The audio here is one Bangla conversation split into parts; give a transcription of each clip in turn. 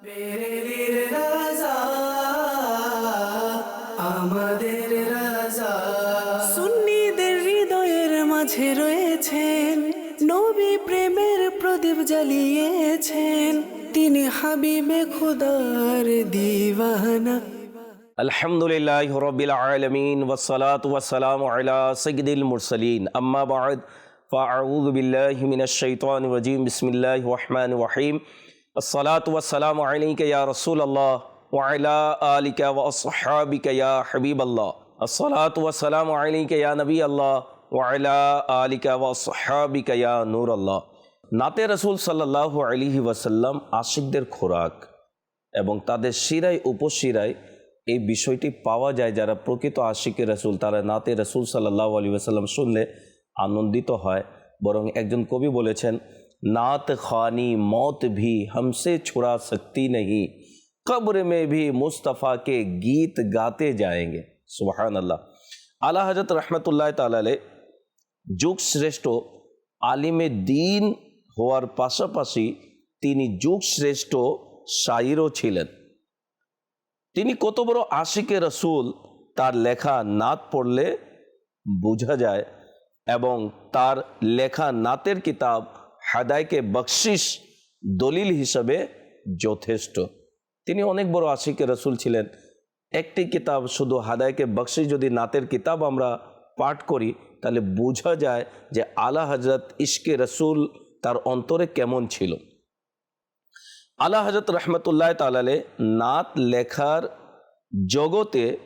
বেরেলির রাজা আমাদের রাজা সুন্নিদের হৃদয়ের মাঝে রয়েছেন নবী প্রেমের প্রদীপ জ্বালিয়েছেন তিনি হাবিবে খুদার দিওয়ানা الحمد لله رب العالمين والصلاة والسلام على سيد المرسلين أما بعد فأعوذ بالله من الشيطان الرجيم بسم الله الرحمن الرحيم الصلاة والسلام عليك يا رسول الله وعلى آلك وأصحابك يا حبيب الله الصلاة والسلام عليك يا نبي الله وعلى آلك وأصحابك يا نور الله নাতে রসুল সাল্লাহ আলিহি ওয়াসাল্লাম আশিকদের খোরাক এবং তাদের শিরায় উপশিরায় এই বিষয়টি পাওয়া যায় যারা প্রকৃত আশিকে রসুল তারা নাতে রসুল সাল্লাহ আলী আসাল্লাম শুনলে আনন্দিত হয় বরং একজন কবি বলেছেন نعت خانی موت بھی ہم سے چھڑا سکتی نہیں۔ قبر میں بھی مصطفیٰ کے گیت گاتے جائیں گے۔ سبحان اللہ۔ اعلیٰ حضرت رحمۃ اللہ تعالی علیہ جگ شریشٹو عالم دین ہوار پاس پاسی، تینی পাশাপাশি তিনি যুগশ্রেষ্ঠ শায়রও تینی তিনি কত বড় رسول، تار لیکھا লেখা پڑھ لے، بوجھا جائے۔ এবং تار لیکھا ناتر کتاب হাদায়কে বকশিস দলিল হিসাবে যথেষ্ট। তিনি অনেক বড় আশিকে রসুল ছিলেন। একটি কিতাব শুধু হাদায়কে বকশিস যদি নাতের কিতাব আমরা পাঠ করি, তাহলে বোঝা যায় যে আলা হজরত ইশকে রসুল তার অন্তরে কেমন ছিল। আলা হজরত রহমতুল্লাহ তালালে নাত লেখার জগতে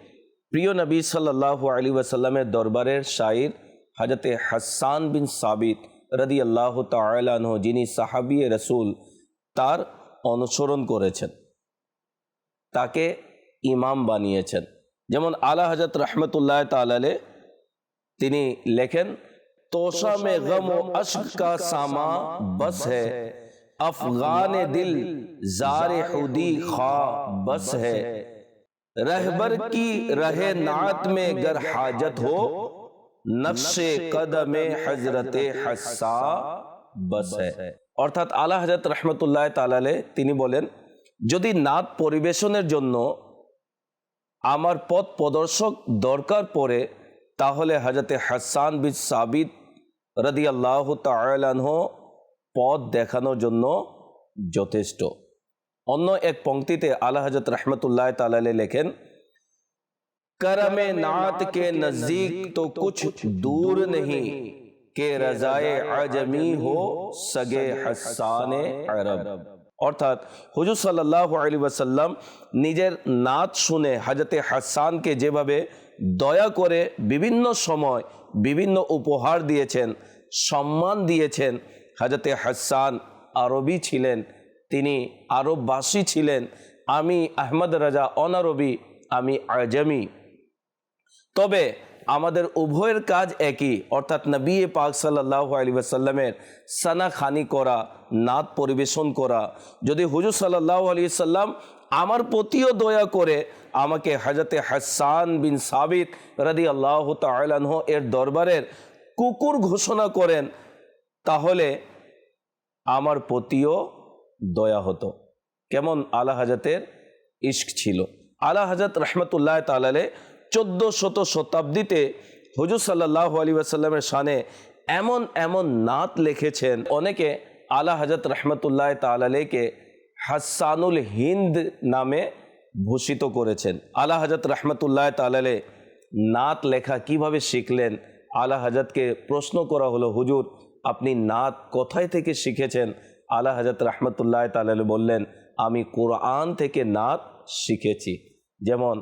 প্রিয় নবী সাল্লাহ আলী ওয়াসাল্লামের দরবারের শাইর হজরতে হাসান বিন সাবিত রদি আল্লাহ তালানহ যিনি সাহাবি রসুল তার অনুসরণ করেছেন তাকে ইমাম বানিয়েছেন যেমন আলা হজরত রহমতুল্লাহ তালালে তিনি লেখেন توشا میں غم و اشک کا ساما بس ہے۔ افغان دل زار خودی خواہ بس ہے۔ رہبر کی رہ نعت میں گر حاجت ہو۔ নকশে কদমে হজরতে হাসা বস অর্থাৎ আলা হজরত রহমতুল্লাহ তালালে তিনি বলেন, যদি নাত পরিবেশনের জন্য আমার পথ প্রদর্শক দরকার পড়ে, তাহলে হজরতে হাসান বিন সাবিত রদি আল্লাহ তালাহ পথ দেখানোর জন্য যথেষ্ট। অন্য এক পংক্তিতে আলা হজরত রহমতুল্লাহ তালালে লেখেন करमे नात के नजदीक तो कुछ दूर नहीं के रजाए आजमी हो सगे हसाने अरब অর্থাৎ হুজুর সাল্লাহ আলী ওয়াসাল্লাম নিজের নাচ শুনে হাজরতে হাসানকে যেভাবে দয়া করে বিভিন্ন সময় বিভিন্ন উপহার দিয়েছেন সম্মান দিয়েছেন হাজরতে হাসান আরবি ছিলেন তিনি আরববাসী ছিলেন আমি আহমদ রাজা অনারবি আমি আজমি তবে আমাদের উভয়ের কাজ একই, অর্থাৎ নবী পাক সাল্লাহ আলী আসাল্লামের সানা খানি করা, নাত পরিবেশন করা। যদি হুজুর সাল্লাহ আলী সাল্লাম আমার প্রতিও দয়া করে আমাকে হাজরতে হাসান বিন সাবিত রাদি আল্লাহ তালাহ এর দরবারের কুকুর ঘোষণা করেন, তাহলে আমার প্রতিও দয়া হতো। কেমন? আলা হাজাতের ইস্ক ছিল। আলা হাজাত রহমতুল্লাহ তালালে চোদ্দ শত শতাব্দীতে হুজুর সাল্লাহ আলী আসাল্লামের শানে এমন এমন নাত লিখেছেন। অনেকে আলা হজরত রহমতুল্লাহ তালালেকে হাসানুল হিন্দ নামে ভূষিত করেছেন। আলা হজরত রহমতুল্লাহ তালালে নাত লেখা কীভাবে শিখলেন? আলা হজরতকে প্রশ্ন করা হলো, হুজুর, আপনি নাত কোথায় থেকে শিখেছেন? আলা হজরত রহমতুল্লাহ তালালে বললেন, আমি কোরআন থেকে নাত শিখেছি। যেমন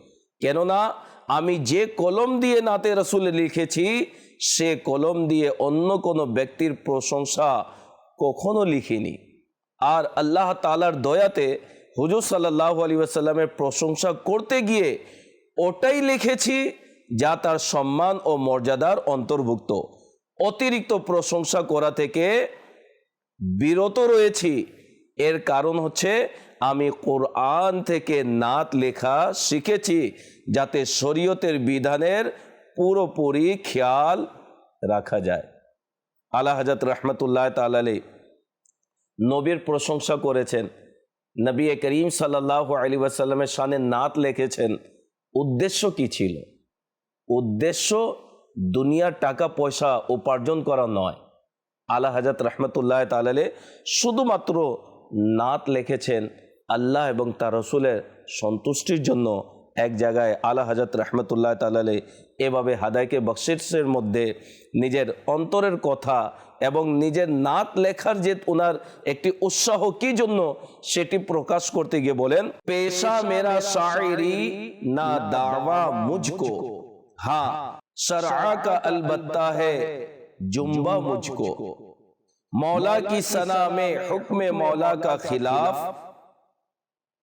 কেননা আমি যে কলম দিয়ে নাতে রসুল লিখেছি, সে কলম দিয়ে অন্য কোনো ব্যক্তির প্রশংসা কখনো লিখিনি। আর আল্লাহ তালার দয়াতে হুজুর সাল্লাহ আলী আসাল্লামের প্রশংসা করতে গিয়ে ওটাই লিখেছি যা তার সম্মান ও মর্যাদার অন্তর্ভুক্ত। অতিরিক্ত প্রশংসা করা থেকে বিরত রয়েছি। এর কারণ হচ্ছে আমি কোরআন থেকে নাত লেখা শিখেছি যাতে শরীয়তের বিধানের পুরোপুরি খেয়াল রাখা যায়। আলা হাজরত রহমতুল্লাহ তালালি নবীর প্রশংসা করেছেন। নবী করিম সাল্লাহ আলী ওয়াসাল্লামের সানে নাত লিখেছেন, উদ্দেশ্য কি ছিল? উদ্দেশ্য দুনিয়ার টাকা পয়সা উপার্জন করা নয়। আলা হাজরত রহমতুল্লাহ তালালে শুধুমাত্র নাত লিখেছেন আল্লাহ এবং তার রসুলের সন্তুষ্টির জন্য এক জায়গায় আলা হাজরত রহমতুল্লাহ তালালে এভাবে হাদাইকে বকশিসের মধ্যে নিজের অন্তরের কথা এবং নিজের নাত লেখার যে ওনার একটি উৎসাহ কি জন্য সেটি প্রকাশ করতে গিয়ে বলেন পেশা মেরা শায়রি না দাওয়া মুঝকো हाँ शरआ का अलबत्ता है जुम्बा मुझको मौला की सना में हुक्म मौला का खिलाफ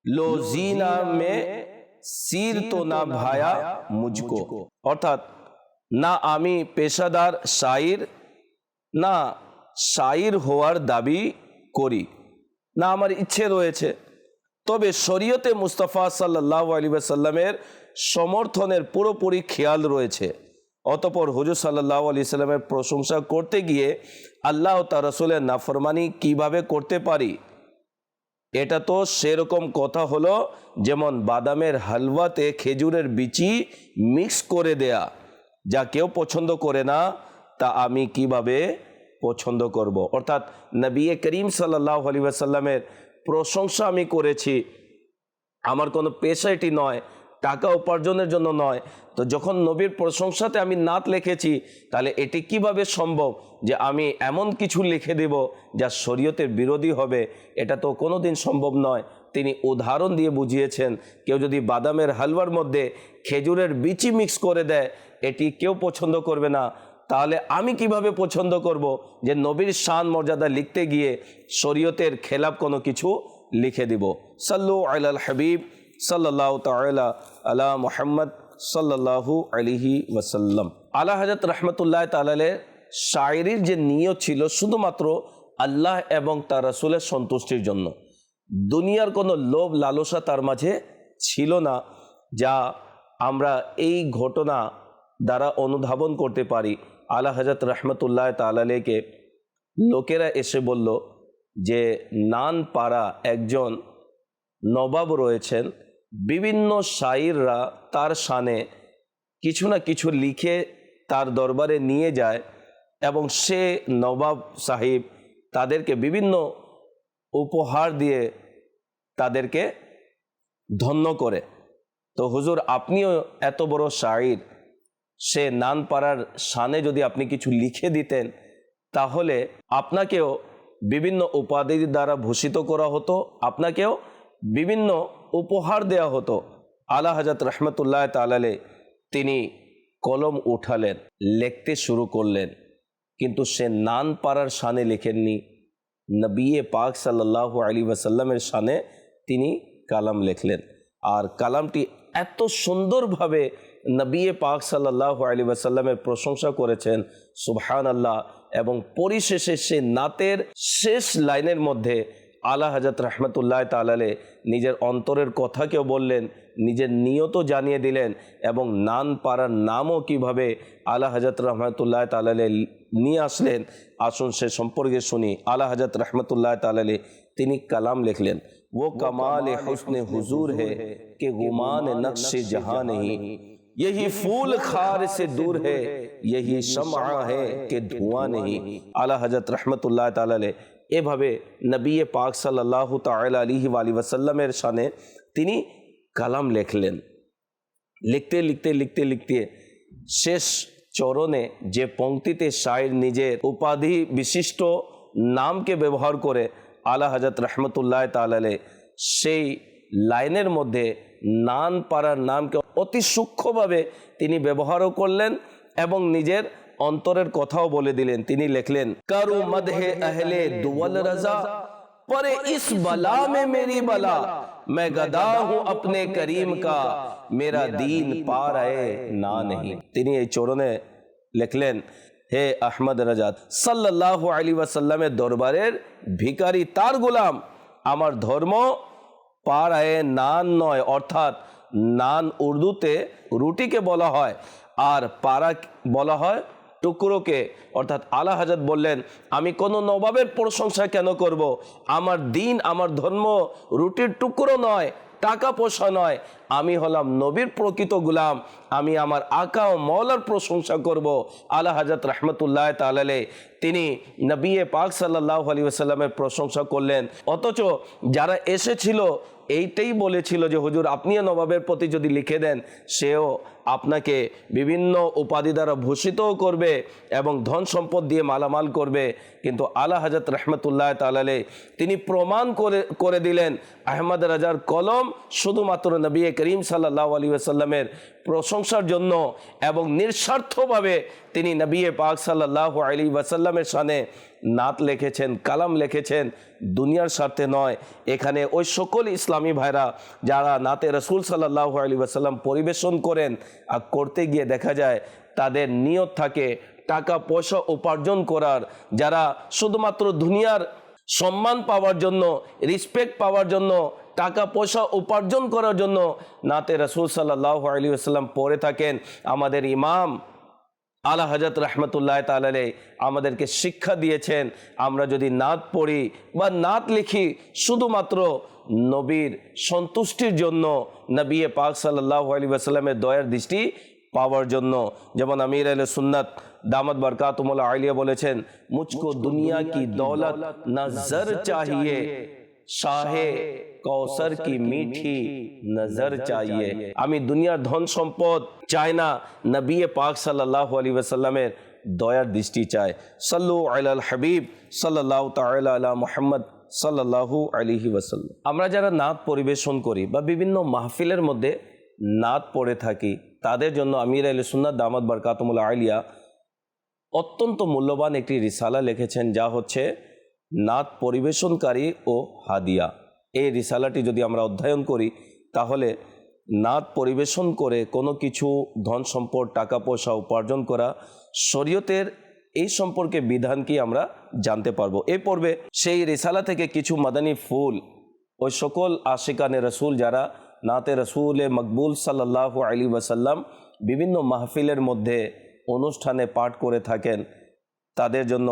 লোজিনা মে সির তো না ভায়া মুজকো অর্থাৎ না আমি পেশাদার শাইর না শাইর হওয়ার দাবি করি। না আমার ইচ্ছে রয়েছে। তবে শরীয়তে মুস্তফা সাল্লাহ আলী সাল্লামের সমর্থনের পুরোপুরি খেয়াল রয়েছে। অতপর হুজুর সাল্লাহ আলি সাল্লামের প্রশংসা করতে গিয়ে আল্লাহ তার রসুলের নাফরমানি কীভাবে করতে পারি? এটা তো সেরকম কথা হলো, যেমন বাদামের হালুয়াতে খেজুরের বিচি মিক্স করে দেয়া। যা কেউ পছন্দ করে না, তা আমি কীভাবে পছন্দ করব। অর্থাৎ নবী করিম সাল্লাহ আলী আসাল্লামের প্রশংসা আমি করেছি। আমার কোনো পেশা এটি নয়। টাকা উপার্জনের জন্য নয়। তো যখন নবীর প্রশংসাতে আমি নাত লিখেছি, তাহলে এটি কীভাবে সম্ভব যে আমি এমন কিছু লিখে দেব যা শরীয়তের বিরোধী হবে? এটা তো কোনো দিন সম্ভব নয়। তিনি উদাহরণ দিয়ে বুঝিয়েছেন, কেউ যদি বাদামের হালুয়ার মধ্যে খেজুরের বিচি মিক্স করে দেয়, এটি কেউ পছন্দ করবে না। তাহলে আমি কীভাবে পছন্দ করব যে নবীর শান মর্যাদা লিখতে গিয়ে শরীয়তের খেলাপ কোনো কিছু লিখে দিব? সাল্লু আল হাবিব। সাল্লাহ তালা আলা মোহাম্মদ সাল্লাহু আলিহি ওয়াসাল্লাম। আলা হজরত রহমতুল্লাহ তালের শায়রির যে নিয়ত ছিল শুধুমাত্র আল্লাহ এবং তার রসুলের সন্তুষ্টির জন্য। দুনিয়ার কোনো লোভ লালসা তার মাঝে ছিল না, যা আমরা এই ঘটনা দ্বারা অনুধাবন করতে পারি। আলা হজরত রহমতুল্লাহ তালালেকে লোকেরা এসে বলল যে নান পাড়া একজন নবাব রয়েছেন বিভিন্ন শাইররা তার শানে কিছু না কিছু লিখে তার দরবারে নিয়ে যায় এবং সে নবাব সাহিব তাদেরকে বিভিন্ন উপহার দিয়ে তাদেরকে ধন্য করে। তো হুজুর, আপনিও এত বড় শাইর সে নান পাড়ার শানে যদি আপনি কিছু লিখে দিতেন, তাহলে আপনাকেও বিভিন্ন উপাধির দ্বারা ভূষিত করা হতো, আপনাকেও বিভিন্ন উপহার দেয়া হতো। আলা হাজরত রহমতুল্লাহ তালালে তিনি কলম উঠালেন, লিখতে শুরু করলেন। কিন্তু সে নান পাড়ার শানে লেখেননি। নবিয়ে পাক সাল্লাহ আলী ওয়াসাল্লামের শানে তিনি কালাম লেখলেন। আর কালামটি এত সুন্দরভাবে নবিয়ে পাক সাল্লাহ আলী ওয়াসাল্লামের প্রশংসা করেছেন সুবহান আল্লাহ এবং পরিশেষে সে নাতের শেষ লাইনের মধ্যে আলা হাজরত রহমতুল্লাহ তালালে নিজের অন্তরের কথাকেও বললেন নিজের নিয়ত জানিয়ে দিলেন এবং নান পাড়ার নামও কিভাবে আলা হজরত রহমতুল্লাহ তালালে নিয়ে আসলেন আসুন সে সম্পর্কে শুনি আলা হজরত রহমতুল্লাহ তালালে তিনি কালাম লিখলেন वो कमाल हुस्न हुजूर है कि गुमान नक्श जहां नहीं यही फूल खार से दूर है यही शमा है कि धुआं नहीं আলা হজরত রহমতুল্লাহ তালালে এভাবে নবী পাক সাল্লাহ তালা আলিহি আলী ওয়াসাল্লামের সানে তিনি কালাম লেখলেন। লিখতে লিখতে লিখতে লিখতে শেষ চরণে যে পংক্তিতে শায়ের নিজের উপাধি বিশিষ্ট নামকে ব্যবহার করে আলা হজরত রহমতুল্লাহ তালালে সেই লাইনের মধ্যে নান পাড়ার নামকে অতি সূক্ষ্মভাবে তিনি ব্যবহারও করলেন এবং নিজের অন্তরের কথাও বলে দিলেন তিনি লিখলেন কারু মদহে আহলে দুয়াল রাজা পরে ইস বলা মে মেরি বলা मैं गदा हूं अपने करीम का मेरा दीन पा रहे ना नहीं তিনি এই চরণে লিখলেন হে আহমদ রাজাত সাল্লাল্লাহু আলাইহি ওয়াসাল্লামের দরবারের ভিখারি তার গোলাম আমার ধর্ম পাড়ায় নান নয় অর্থাৎ নান উর্দুতে রুটিকে বলা হয় আর পাড়া বলা হয় টুকরোকে, অর্থাৎ আলা হাজত বললেন, আমি কোনো নবাবের প্রশংসা কেন করব? আমার দিন, আমার ধর্ম রুটির টুকরো নয়, টাকা পয়সা নয় আমি হলাম নবীর প্রকৃত গুলাম, আমি আমার আকা ও মৌলার প্রশংসা করব। আলা হাজরত রহমতুল্লাহ তালালে তিনি নবী পাক সাল্লাহ আলী আসাল্লামের প্রশংসা করলেন। অথচ যারা এসেছিল, এইটাই বলেছিল যে, হুজুর আপনিও নবাবের প্রতি যদি লিখে দেন, সেও আপনাকে বিভিন্ন উপাধি দ্বারা ভূষিতও করবে এবং ধন সম্পদ দিয়ে মালামাল করবে। কিন্তু আলা হাজরত রহমতুল্লাহ তালালে তিনি প্রমাণ করে করে দিলেন, আহমদ রাজার কলম শুধুমাত্র নবী করিম সাল্লাহ আলী আসাল্লামের প্রশংসার জন্য এবং নিঃস্বার্থভাবে তিনি নবিয়ে পাক সাল্লাহ আলী ওয়াসাল্লামের সানে নাত লিখেছেন, কালাম লিখেছেন, দুনিয়ার স্বার্থে নয়। এখানে ওই সকল ইসলামী ভাইরা যারা নাতে রসুল সাল্লাহ আলী ওয়াসাল্লাম পরিবেশন করেন আর করতে গিয়ে দেখা যায় তাদের নিয়ত থাকে টাকা পয়সা উপার্জন করার। যারা শুধুমাত্র দুনিয়ার সম্মান পাওয়ার জন্য রিসপেক্ট পাওয়ার জন্য টাকা পয়সা উপার্জন করার জন্য নাতে রসুল সাল্লাহ আলী আসাল্লাম পড়ে থাকেন। আমাদের ইমাম আলা হজরত রহমতুল্লাহ তালালে আমাদেরকে শিক্ষা দিয়েছেন আমরা যদি নাত পড়ি বা নাত লিখি শুধুমাত্র নবীর সন্তুষ্টির জন্য নবী পাক সাল্লাহ আলী আসাল্লামের দয়ার দৃষ্টি পাওয়ার জন্য। যেমন আমির আল সুন্নত দামদ বরকাতুমুল্লাহ আলিয়া বলেছেন মুঝকো দুনিয়া কি দৌলত নজর চাহিয়ে? শাহে কৌসর কি মিঠি নজর চাইয়ে। আমি দুনিয়ার ধন সম্পদ চাই না নবী পাক সাল্লাহ আলী ওয়াসাল্লামের দয়ার দৃষ্টি চায় সাল্লু আল হাবিব সাল্লাহ তালা আলা মোহাম্মদ সাল্লাহু আলিহি ওয়াসাল্লাম। আমরা যারা নাত পরিবেশন করি বা বিভিন্ন মাহফিলের মধ্যে নাত পড়ে থাকি তাদের জন্য আমির আলী সুন্নাত দামাদ বরকাতমুল্লা আলিয়া অত্যন্ত মূল্যবান একটি রিসালা লিখেছেন যা হচ্ছে নাত পরিবেশনকারী ও হাদিয়া। এই রিসালাটি যদি আমরা অধ্যয়ন করি, তাহলে নাত পরিবেশন করে কোনো কিছু, ধন সম্পদ, টাকা পয়সা উপার্জন করা, শরীয়তের এই সম্পর্কে বিধান কি আমরা জানতে পারব? এই পর্বে সেই রিসালা থেকে কিছু মাদানী ফুল, ওই সকল আশিকানে রসুল যারা নাতে রসুল মকবুল সাল্লাহ আলী ওয়াসাল্লাম বিভিন্ন মাহফিলের মধ্যে অনুষ্ঠানে পাঠ করে থাকেন, তাদের জন্য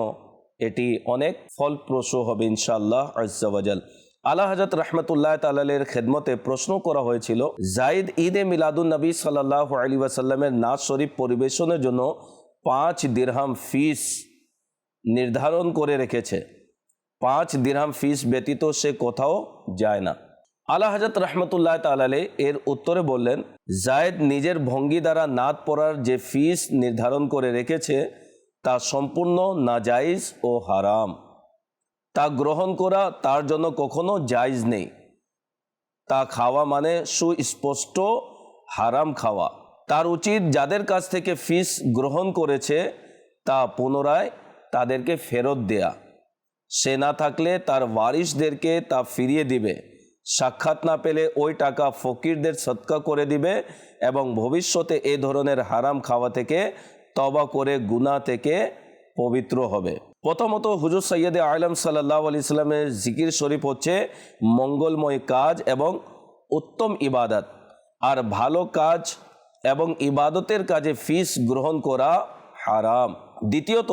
এটি অনেক ফলপ্রসূ হবে, ইনশাআল্লাহ আজ্জাওয়াজাল আলা হজরত রহমতুল্লাহ তালের খেদমতে প্রশ্ন করা হয়েছিল, জাইদ ঈদে মিলাদুল নবী সাল্লাহ আলী ওয়াসাল্লামের নাজ শরীফ পরিবেশনের জন্য পাঁচ দিরহাম ফিস নির্ধারণ করে রেখেছে। পাঁচ দিরহাম ফিস ব্যতীত সে কোথাও যায় না। আলা হজরত রহমতুল্লাহ তালালে এর উত্তরে বললেন জায়েদ নিজের ভঙ্গি দ্বারা নাদ পড়ার যে ফিস নির্ধারণ করে রেখেছে তা সম্পূর্ণ নাজাইজ ও হারাম। তা গ্রহণ করা তার জন্য কখনো জায়জ নেই। তা খাওয়া মানে সুস্পষ্ট হারাম খাওয়া। তার উচিত যাদের কাছ থেকে ফিস গ্রহণ করেছে, তা পুনরায় তাদেরকে ফেরত দেয়া। সে না থাকলে তার ওয়ারিসদেরকে তা ফিরিয়ে দিবে। সাক্ষাৎ না পেলে ওই টাকা ফকিরদের সৎকা করে দিবে এবং ভবিষ্যতে এ ধরনের হারাম খাওয়া থেকে তবা করে গুণা থেকে পবিত্র হবে। প্রথমত হুজুর সৈয়দে আলম সাল্লাহ আলি ইসলামের জিকির শরীফ হচ্ছে মঙ্গলময় কাজ এবং উত্তম ইবাদত। আর ভালো কাজ এবং ইবাদতের কাজে ফিস গ্রহণ করা হারাম। দ্বিতীয়ত,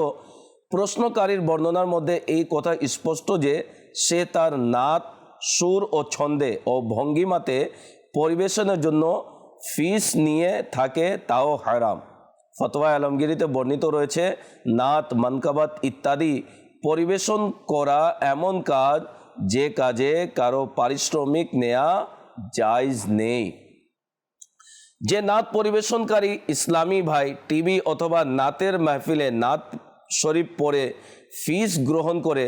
প্রশ্নকারীর বর্ণনার মধ্যে এই কথা স্পষ্ট যে সে তার নাত, সুর ও ছন্দে ও ভঙ্গিমাতে পরিবেশনের জন্য ফিস নিয়ে থাকে তাও হারাম। ফতোয়া আলমগিরিতে বর্ণিত রয়েছে, নাত, মনকাবাত ইত্যাদি পরিবেশন করা এমন কাজ যে কাজে কারও পারিশ্রমিক নেয়া জায়জ নেই। যে নাত পরিবেশনকারী ইসলামী ভাই টিভি অথবা নাতের মাহফিলে নাত শরীফ পরে ফিস গ্রহণ করে,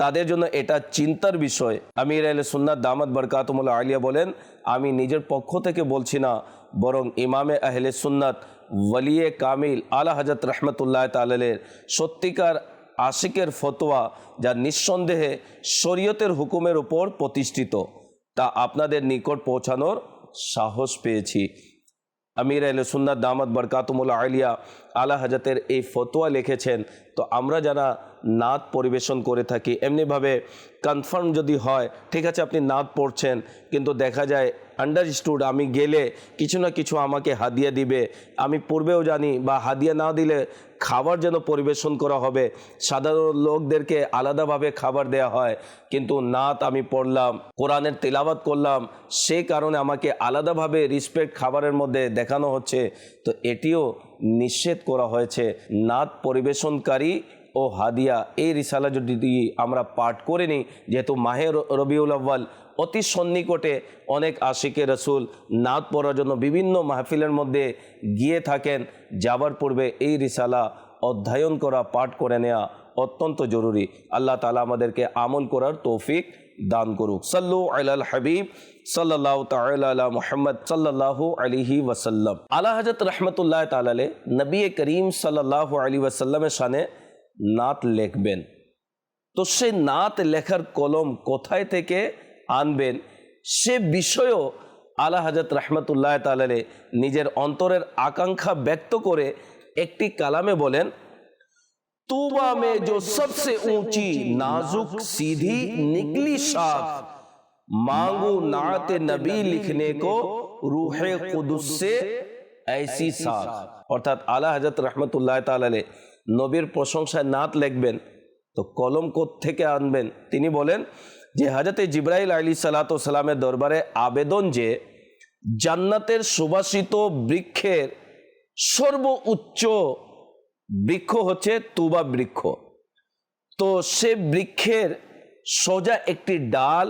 তাদের জন্য এটা চিন্তার বিষয়। আমির আল সুন্নাত দামাদ বরকাতমুল্লা আলিয়া বলেন, আমি নিজের পক্ষ থেকে বলছি না, বরং ইমামে আহলে সুন্নাত ওয়ালিয়ে কামিল আলা হজরত রহমতুল্লাহ তালের সত্যিকার আশিকের ফতোয়া যা নিঃসন্দেহে শরীয়তের হুকুমের উপর প্রতিষ্ঠিত। তা আপনাদের নিকট পৌঁছানোর সাহস পেয়েছি। আমির আল সুন্নাত দামাদ বরকাতুমুল আলিয়া আলা হাজাতের এই ফতোয়া লিখেছেন। তো আমরা যারা নাত পরিবেশন করে থাকি। এমনিভাবে কনফার্ম যদি হয়, ঠিক আছে, আপনি নাদ পড়ছেন, কিন্তু দেখা যায় আন্ডারস্টুড আমি গেলে কিছু না কিছু আমাকে হাদিয়া দিবে। আমি পূর্বেও জানি, বা হাদিয়া না দিলে খাবার যেন পরিবেশন করা হবে। সাধারণ লোকদেরকে আলাদাভাবে খাবার দেয়া হয়, কিন্তু নাত আমি পড়লাম, কোরআনের তেলাবাত করলাম সেই কারণে আমাকে আলাদাভাবে রিসপেক্ট খাবারের মধ্যে দেখানো হচ্ছে। তো এটিও নিষেধ করা হয়েছে। নাত পরিবেশনকারী ও হাদিয়া, এই রিসালা যদি আমরা পাঠ করে নিই, যেহেতু মাহে রবিউল আব্বাল অতি সন্নিকটে অনেক আশিকে রসুল নাত পড়ার জন্য বিভিন্ন মাহফিলের মধ্যে গিয়ে থাকেন যাবার পূর্বে এই রিসালা অধ্যয়ন করা, পাঠ করে নেওয়া অত্যন্ত জরুরি। আল্লাহ তালা আমাদেরকে আমল করার তৌফিক দান করুক। সাল্লু আলাল হাবিব সাল্লাহ তালা মোহাম্মদ সাল্লাহ আলিহি ওয়াসাল্লাম। আলা হজরত রহমতুল্লাহ তালালে নবী করিম সাল্লাহ আলী ওয়াসাল্লামের সানে নাত লিখবেন তো সে নাত লেখার কলম কোথায় থেকে আনবেন সে বিষয়েও আলা হজরত রহমতুল্লাহ তালালে নিজের অন্তরের আকাঙ্ক্ষা ব্যক্ত করে একটি কালামে বলেন तूबा में जो सबसे ऊंची नाजुक सीधी निकली शाख मांगू नात नबी लिखने को रूह कुदुस से ऐसी साख অর্থাৎ আলা হজরত রহমতুল্লাহ তালালে নবীর প্রশংসায় নাত লিখবেন, তো কলম থেকে আনবেন? তিনি বলেন যে হজরতে জিব্রাইল আলী সালাত সালামের দরবারে আবেদন যে জান্নাতের সুবাসিত বৃক্ষের সর্বোচ্চ বৃক্ষ হচ্ছে তুবা বৃক্ষ। তো সে বৃক্ষের সোজা একটি ডাল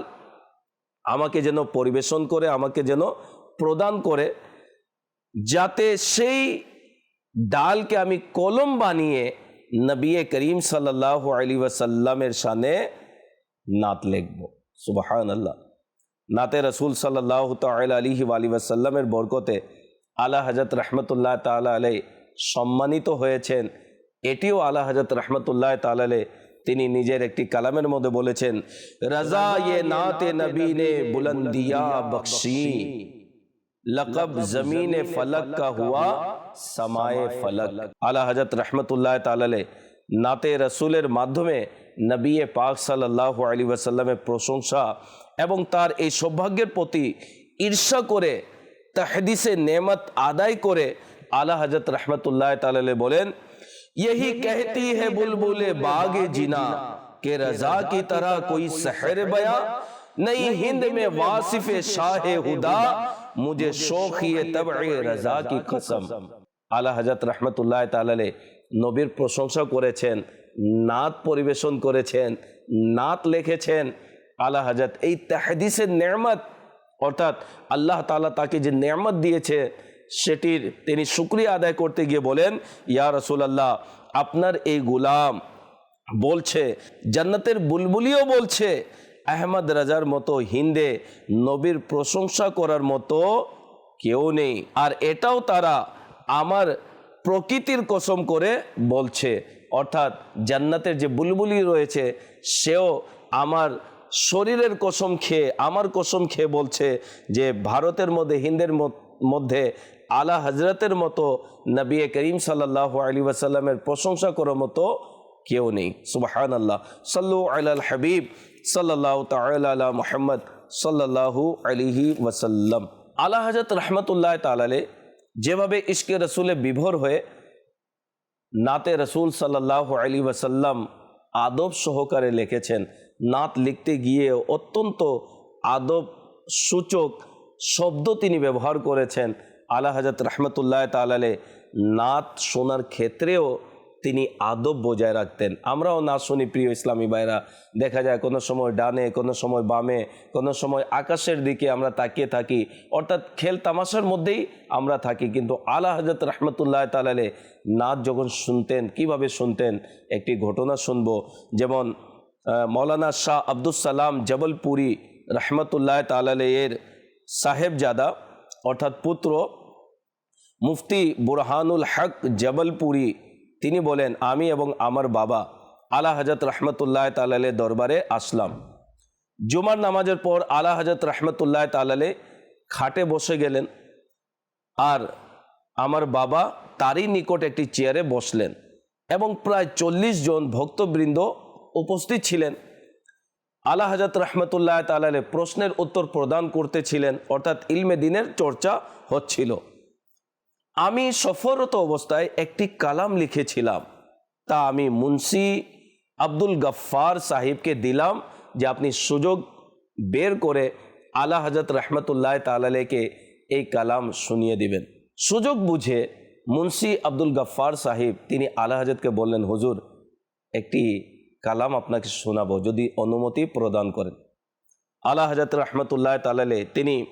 আমাকে যেন পরিবেশন করে, আমাকে যেন প্রদান করে, যাতে সেই ডালকে আমি কলম বানিয়ে নবী করিম সাল্লাহ আলী ওয়াসাল্লামের সানে নাত লিখব। সুবাহান আল্লাহ নাতে রসুল সাল্লাহ তালি আলী ওসাল্লামের বরকতে আলা হজরত রহমতুল্লাহ তাল আলাই সম্মানিত হয়েছেন। এটিও আলা হজরত রহমতুল্লাহ তালালে তিনি নিজের একটি কালামের মধ্যে বলেছেন রাজা ইয়ে নাতে নবী নে বুলন্দিয়া বখশি। لقب زمین فلک کا ہوا سمائے فلک۔ اعلی حضرت رحمت اللہ تعالی নাতে রসুলের মাধ্যমে নবিয়ে পাক সাল্লাহ আলী ওয়াসাল্লামের প্রশংসা এবং তার এই সৌভাগ্যের প্রতি ঈর্ষা করে তাহদিসে নেমত আদায় করে আলা হাজরত রহমতুল্লাহ তালে بولین یہی کہتی ہے بلبل باغ جنا کہ رضا کی طرح کوئی سحر بیا نئی ہند میں واصف شاہ ہدا۔ मुझे शौकी तब रजा की कसम আলা হজরত রহমতুল্লাহ তালালে নবীর প্রশংসা করেছেন নাত পরিবেশন করেছেন নাত লিখেছেন আলা হজরত এই তাহদিসের নেয়ামত অর্থাৎ আল্লাহ তালা তাকে যে নেয়ামত দিয়েছে সেটির তিনি শুক্রিয়া আদায় করতে গিয়ে বলেন ইয়া রসুলাল্লাহ আপনার এই গুলাম বলছে জান্নাতের বুলবুলিও বলছে আহমদ রাজার মতো হিন্দে নবীর প্রশংসা করার মতো কেউ নেই। আর এটাও তারা আমার প্রকৃতির কসম করে বলছে। অর্থাৎ জান্নাতের যে বুলবুলি রয়েছে, সেও আমার শরীরের কসম খেয়ে, আমার কসম খেয়ে বলছে যে ভারতের মধ্যে, হিন্দের মধ্যে আলা হজরতের মতো নবী করিম সাল্লাহ আলী ওয়াসাল্লামের প্রশংসা করার মতো কেউ নেই। সুবাহান আল্লাহ সাল্লু আল হাবিব। সাল্লাহ তালা মোহাম্মদ সাল্লাহু আলিহি ওয়াসাল্লাম। আলা হজরত রহমতুল্লাহ তালালে যেভাবে ইশকে রসুলে বিভোর হয়ে নাতে রসুল সাল্লাহ আলী ওয়াসাল্লাম আদব সহকারে লিখেছেন, নাত লিখতে গিয়ে অত্যন্ত আদব সূচক শব্দ তিনি ব্যবহার করেছেন। আলা হজরত রহমতুল্লাহ তালালে নাত শোনার ক্ষেত্রেও তিনি আদব বজায় রাখতেন। আমরাও না শুনি প্রিয় ইসলামী ভাইরা, দেখা যায় কোনো সময় ডানে, কোনো সময় বামে, কোনো সময় আকাশের দিকে আমরা তাকিয়ে থাকি। অর্থাৎ খেল তামাশার মধ্যেই আমরা থাকি। কিন্তু আলা হজরত রহমতুল্লাহ তালালে নাচ যখন শুনতেন, কীভাবে শুনতেন? একটি ঘটনা শুনব। যেমন মৌলানা শাহ আব্দুল সালাম জবলপুরি রহমতুল্লাহ তালালে এর সাহেবজাদা, অর্থাৎ পুত্র মুফতি বুরহানুল হক জবলপুরি তিনি বলেন, আমি এবং আমার বাবা আলা হজরত রহমতুল্লাহ তালালে দরবারে আসলাম। জুমার নামাজের পর আলা হজরত রহমতুল্লাহ তালালে খাটে বসে গেলেন আর আমার বাবা তারই নিকট একটি চেয়ারে বসলেন এবং প্রায় চল্লিশ জন ভক্তবৃন্দ উপস্থিত ছিলেন। আলা হজরত রহমতুল্লাহ তালালে প্রশ্নের উত্তর প্রদান করতেছিলেন অর্থাৎ ইলমে দিনের চর্চা হচ্ছিল। আমি সফররত অবস্থায় একটি কালাম লিখেছিলাম। তা আমি মুন্সি আব্দুল গফ্ফার সাহিবকে দিলাম যে আপনি সুযোগ বের করে আলা হজরত রহমতুল্লাহ তালালেকে এই কালাম শুনিয়ে দিবেন। সুযোগ বুঝে মুন্সি আব্দুল গফ্ফার সাহিব তিনি আলা হজরতকে বললেন, হুজুর, একটি কালাম আপনাকে শোনাবো, যদি অনুমতি প্রদান করেন। আলা হজরত রহমতুল্লাহ তালালে তিনি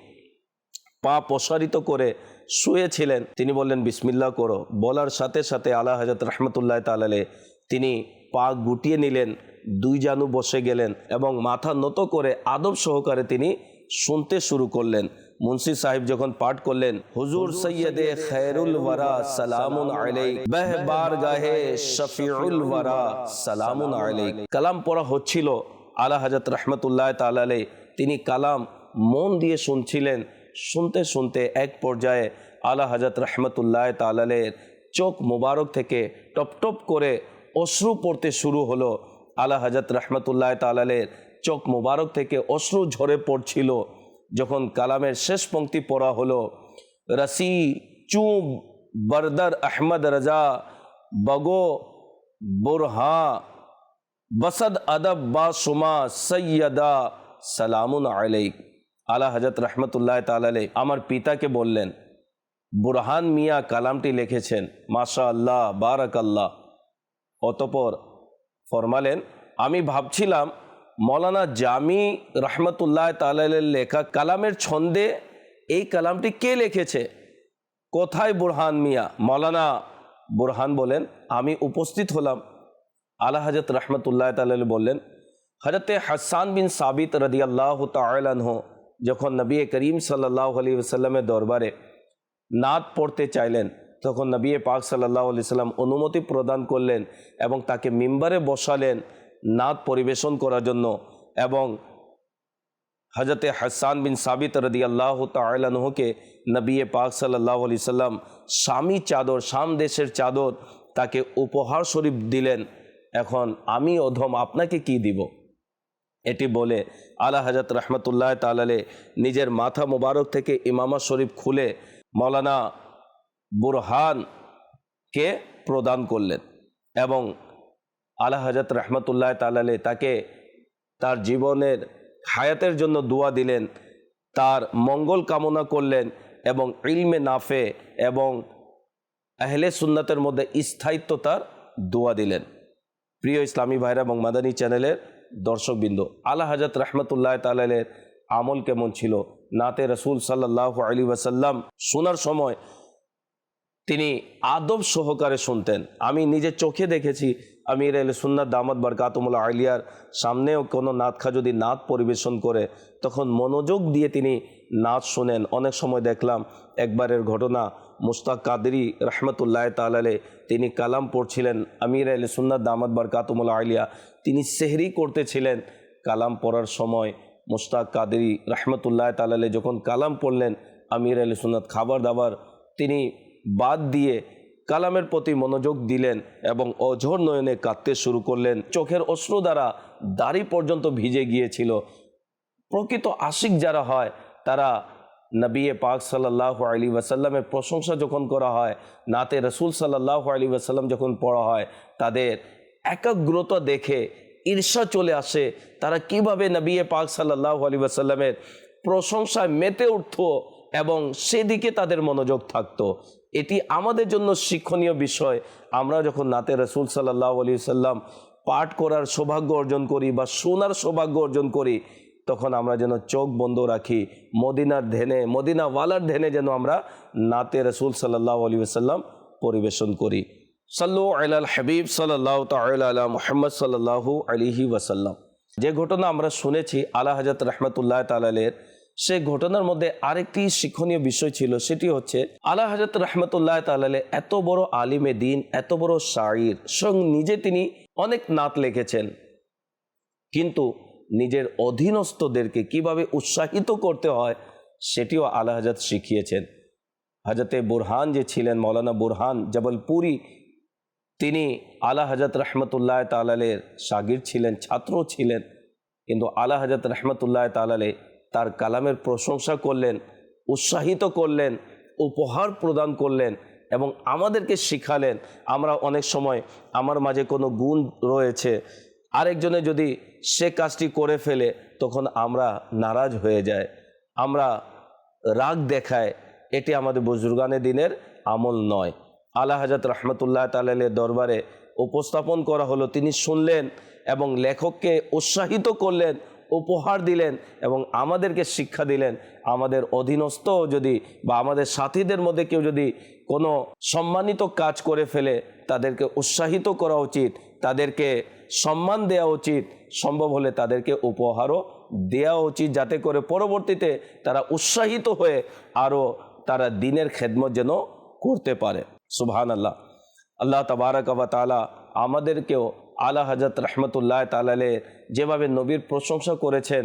পা প্রসারিত করে শুয়েছিলেন। তিনি বললেন বিসমিল্লা করো। বলার সাথে সাথে আলা হজরত রহমতুল্লাহ তালালে তিনি পা গুটিয়ে নিলেন দুই জানু বসে গেলেন এবং মাথা নত করে আদব সহকারে তিনি শুনতে শুরু করলেন। মুন্সি সাহেব যখন পাঠ করলেন হুজুর সৈয়দে খৈরুল ওয়ারা সালামুন আলাইক। বেহ বার গাহে শফিউল ওয়ারা সালামুন আলাইক। কালাম পড়া হচ্ছিল। আলা হজরত রহমতুল্লাহ তালালে তিনি কালাম মন দিয়ে শুনছিলেন। শুনতে শুনতে এক পর্যায়ে আলা হজরত রহমতুল্লাহ তালালের চোখ মুবারক থেকে টপ টপ করে অশ্রু পড়তে শুরু হলো। আলা হজরত রহমতুল্লাহ তালালের চোখ মুবারক থেকে অশ্রু ঝরে পড়ছিল। যখন কালামের শেষ পঙ্ক্তি পড়া হলো, রসি চুব বরদর আহমদ রাজা বগো বুরহা বসদ আদব বা সুমা সৈয়দা সালামুন আলাইক। আলা হজরত রহমতুল্লাহ তালালে আমার পিতাকে বললেন, বুরহান মিয়া কালামটি লিখেছেন মাশা আল্লাহ বারাক আল্লাহ অতপর ফরমালেন, আমি ভাবছিলাম, মৌলানা জামি রহমতুল্লাহ তালের লেখা কালামের ছন্দে এই কালামটি কে লিখেছে? কোথায় বুরহান মিয়া? মৌলানা বুরহান বলেন, আমি উপস্থিত হলাম। আলা হজরত রহমতুল্লাহ তাল বললেন হজরত হাসান বিন সাবিত রদি আল্লাহ তালহ যখন নবী করিম সাল্লাহ আলী ওসাল্লামের দরবারে নাত পড়তে চাইলেন, তখন নবী পাক সাল্লাহ আলি সাল্লাম অনুমতি প্রদান করলেন এবং তাকে মিম্বারে বসালেন নাত পরিবেশন করার জন্য এবং হজরতে হাসান বিন সাবিত রদি আল্লাহ তালহকে নবী পাক সাল্লাহ আলি সাল্লাম স্বামী চাদর শাম দেশের চাদর তাকে উপহার শরীফ দিলেন। এখন আমি অধম, আপনাকে কি দিব? এটি বলে আলা হজরত রহমতুল্লাহ তালালে নিজের মাথা মোবারক থেকে ইমামা শরীফ খুলে মৌলানা বুরহানকে প্রদান করলেন এবং আলা হজরত রহমতুল্লাহ তালালে তাকে তার জীবনের হায়াতের জন্য দোয়া দিলেন, তার মঙ্গল কামনা করলেন এবং ইলমে নাফে এবং আহলে সুন্নাতের মধ্যে স্থায়িত্ব তার দোয়া দিলেন। প্রিয় ইসলামী ভাইরা এবং মাদানী চ্যানেলের দর্শকবৃন্দ, আলা হজরত রহমতুল্লাহ তালের আমল কেমন ছিল? নাতে রসুল সাল্লাহ আলী ওয়াসাল্লাম শোনার সময় তিনি আদব সহকারে শুনতেন। আমি নিজের চোখে দেখেছি আমির আল সুন্নাত দামাদ বারকাতমুল্লা আলিয়ার সামনেও কোনো নাতখা যদি নাত পরিবেশন করে, তখন মনোযোগ দিয়ে তিনি নাচ শোনেন। অনেক সময় দেখলাম একবারের ঘটনা, মুস্তাক কাদরি রহমতুল্লাহ তালালে তিনি কালাম পড়ছিলেন আমির আল সুন্নাত দামাদ বারকাতমুল্লা আলিয়া। তিনি সেহরি করতেছিলেন কালাম পড়ার সময়। মুস্তাক কাদরি রহমতুল্লাহ তালালে যখন কালাম পড়লেন, আমির আল সুন্নাত খাবার দাবার, তিনি বাদ দিয়ে কালামের প্রতি মনোযোগ দিলেন এবং অঝোর নয়নে কাঁদতে শুরু করলেন। চোখের অশ্রু দ্বারা দাড়ি পর্যন্ত ভিজে গিয়েছিল। প্রকৃত আশিক যারা হয়, তারা নবী পাক সাল্লাহ আলী ওয়াসাল্লামের প্রশংসা যখন করা হয়, নাতে রসুল সাল্লাহ আলী ওয়াসাল্লাম যখন পড়া হয়, তাদের একাগ্রতা দেখে ঈর্ষা চলে আসে, তারা কীভাবে নবী পাক সাল্লাহ আলী ওয়াসাল্লামের প্রশংসায় মেতে উঠত এবং সেদিকে তাদের মনোযোগ থাকতো? এটি আমাদের জন্য শিক্ষণীয় বিষয়। আমরা যখন নাতে রসুল সাল্লাহ আলী সাল্লাম পাঠ করার সৌভাগ্য অর্জন করি বা শোনার সৌভাগ্য অর্জন করি, তখন আমরা যেন চোখ বন্ধ রাখি, মদিনার ধ্যানে, মদিনাওয়ালার ধ্যানে যেন আমরা নাতে রসুল সাল্লাহ আলী সাল্লাম পরিবেশন করি। সাল্লু আল হাবিব সাল্লাহ তাল মোহাম্মদ সাল্লাহু আলিহি ওয়াসাল্লাম। যে ঘটনা আমরা শুনেছি, আলা হজরত রহমতুল্লাহ তালের সে ঘটনার মধ্যে আরেকটি শিক্ষণীয় বিষয় ছিল, সেটি হচ্ছে আলা হজরত রহমতুল্লাহ তালালে এত বড় আলিমে দিন, এত বড় শাড়ির স্বয়ং নিজে তিনি অনেক নাত লিখেছেন। কিন্তু নিজের অধীনস্থদেরকে কীভাবে উৎসাহিত করতে হয়, সেটিও আলা হাজাত শিখিয়েছেন। হাজরতে বুরহান যে ছিলেন, মৌলানা বুরহান জবলপুরি তিনি আলা হজরত রহমতুল্লাহ তালালের শাগির ছিলেন, ছাত্র ছিলেন। কিন্তু আলা হজরত রহমতুল্লাহ তালালে তার কালামের প্রশংসা করলেন, উৎসাহিত করলেন, উপহার প্রদান করলেন এবং আমাদেরকে শিখালেন। আমরা অনেক সময় আমার মাঝে কোনো গুণ রয়েছে, আরেকজনে যদি সে কাজটি করে ফেলে, তখন আমরা নারাজ হয়ে যায় আমরা রাগ দেখায় এটি আমাদের বুজুর্গানের দিনের আমল নয়। আলা হাজরত রহমতুল্লাহ তালের দরবারে উপস্থাপন করা হলো। তিনি শুনলেন এবং লেখককে উৎসাহিত করলেন, উপহার দিলেন এবং আমাদেরকে শিক্ষা দিলেন। আমাদের অধীনস্থ যদি বা আমাদের সাথীদের মধ্যে কেউ যদি কোনো সম্মানিত কাজ করে ফেলে, তাদেরকে উৎসাহিত করা উচিত, তাদেরকে সম্মান দেওয়া উচিত, সম্ভব হলে তাদেরকে উপহারও দেওয়া উচিত, যাতে করে পরবর্তীতে তারা উৎসাহিত হয়ে আরও তারা দিনের খেদমত যেন করতে পারে। সুবহান আল্লাহ আল্লাহ তবারক বা তালা আমাদেরকেও আলা হজরত রহমতুল্লাহ তালালে যেভাবে নবীর প্রশংসা করেছেন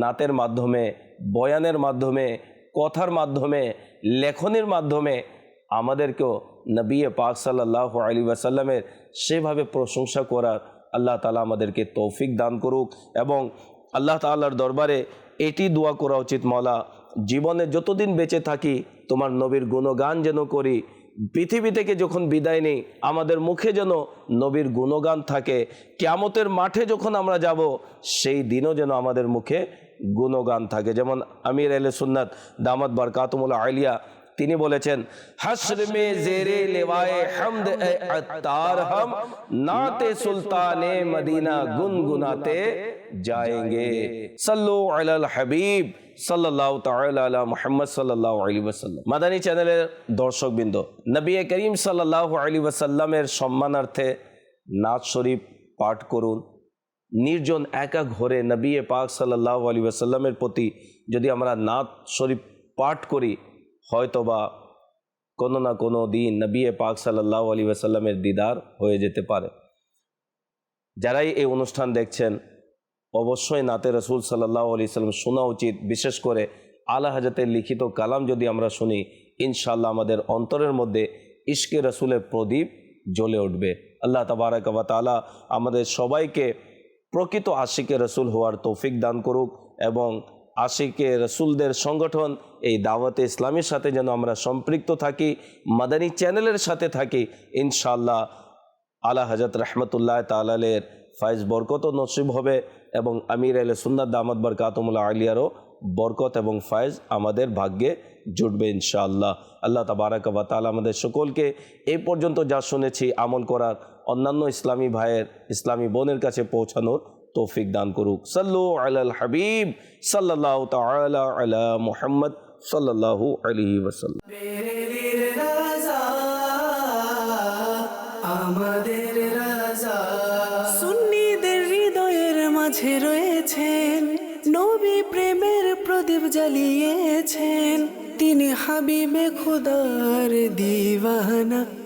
নাতের মাধ্যমে, বয়ানের মাধ্যমে, কথার মাধ্যমে, লেখনের মাধ্যমে, আমাদেরকেও নবী পাক সাল্লাহ আলী ওয়াসাল্লামের সেভাবে প্রশংসা করার আল্লাহ তালা আমাদেরকে তৌফিক দান করুক এবং আল্লাহ তাল্লার দরবারে এটি দোয়া করা উচিত মলা জীবনে যতদিন বেঁচে থাকি তোমার নবীর গুণগান যেন করি পৃথিবী থেকে যখন বিদায় নেই, আমাদের মুখে যেন নবীর গুণগান থাকে, কেয়ামতের মাঠে যখন আমরা যাব, সেই দিনও যেন আমাদের মুখে গুণগান থাকে। যেমন আমির আলে সুন্নাত, দামাত বারকাতুমুল আলিয়া তিনি বলেছেন, হসর মে জেরে লেওয়ায়ে হামদ এ আতার হাম, নাতে সুলতানে মদিনা গুনগুনাতে যায়েঙ্গে। সাল্লু আলাল হাবিব, সাল্লাল্লাহু তাআলা আলা মুহাম্মদ সাল্লাল্লাহু আলাইহি ওয়াসাল্লাম। মাদানী চ্যানেলের দর্শকবৃন্দ, নবী করিম সাল্লাল্লাহু আলাইহি ওয়াসাল্লামের সম্মানার্থে নাচ শরীফ পাঠ করুন। নির্জন একা ঘরে নবী পাক সাল্লাল্লাহু আলাইহি ওয়াসাল্লামের প্রতি যদি আমরা নাচ শরীফ পাঠ করি হয়তোবা কোনো না কোনো দিন নবী পাক সাল্লাল্লাহু আলাইহি ওয়াসাল্লামের দিদার হয়ে যেতে পারে। যারাই এই অনুষ্ঠান দেখছেন, অবশ্যই নাতে রসুল সাল্লাহ আলি সাল্লাম শোনা উচিত। বিশেষ করে আলা হাজাতের লিখিত কালাম যদি আমরা শুনি ইনশাল্লাহ আমাদের অন্তরের মধ্যে ইশকে রসুলের প্রদীপ জ্বলে উঠবে। আল্লাহ তবারক বা তালা আমাদের সবাইকে প্রকৃত আশিকে রসুল হওয়ার তৌফিক দান করুক এবং আশিকে রসুলদের সংগঠন, এই দাওয়াতে ইসলামের সাথে যেন আমরা সম্পৃক্ত থাকি, মাদানী চ্যানেলের সাথে থাকি ইনশাল্লাহ আলা হজরত রহমতুল্লাহ তালের ফাইজ বরকত নসিব হবে এবং আমির আল সুন্নাত দামদ বরকাতমুল্লা আলিয়ারও বরকত এবং ফায়জ আমাদের ভাগ্যে জুটবে ইনশাআল্লাহ। আল্লাহ তাবারাক বা তালা আমাদের সকলকে এই পর্যন্ত যা শুনেছি আমল করার অন্যান্য ইসলামী ভাইয়ের, ইসলামী বোনের কাছে পৌঁছানোর তৌফিক দান করুক। সাল্লু আলাল হাবিব সাল্লাহ তালা আলা মুহাম্মদ সাল্লাহু ওসাল্লাম আমাদের রাজা। সুন্নিদের হৃদয়ের মাঝে রয়েছেন নবী প্রেমের প্রদীপ জ্বালিয়েছেন। তিনি হাবিবে খুদার দিওয়ানা।